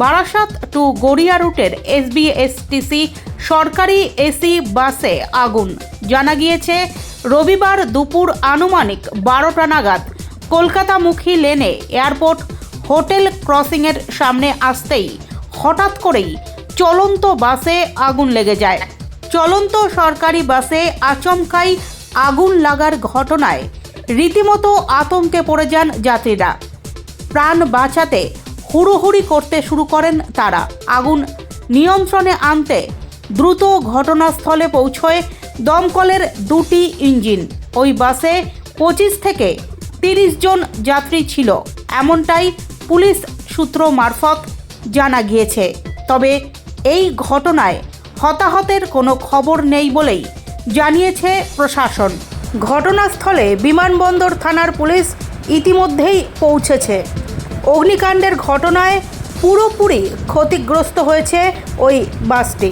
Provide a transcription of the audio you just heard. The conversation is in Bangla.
বারাসাত টু গড়িয়া রুটের এসবিএসটিসি সরকারি এসি বাসে আগুন। জানা গিয়েছে, রবিবার দুপুর আনুমানিক বারোটা নাগাদ কলকাতামুখী লেনে এয়ারপোর্ট হোটেল ক্রসিংয়ের সামনে আসতেই হঠাৎ করেই চলন্ত বাসে আগুন লেগে যায়। চলন্ত সরকারি বাসে আচমকাই আগুন লাগার ঘটনায় রীতিমতো আতঙ্কে পড়ে যান যাত্রীরা। প্রাণ বাঁচাতে হুড়োহুড়ি করতে শুরু করেন তারা। আগুন নিয়ন্ত্রণে আনতে দ্রুত ঘটনাস্থলে পৌঁছয় দমকলের দুটি ইঞ্জিন। ওই বাসে পঁচিশ থেকে তিরিশ জন যাত্রী ছিল। এমনটাই পুলিশ সূত্র মারফত জানা গিয়েছে। তবে এই ঘটনায় হতাহতের কোনো খবর নেই বলেই জানিয়েছে প্রশাসন। ঘটনাস্থলে বিমানবন্দর থানার পুলিশ ইতিমধ্যেই পৌঁছেছে। অগ্নিকাণ্ডের ঘটনায় পুরোপুরি ক্ষতিগ্রস্ত হয়েছে ওই বাসটি।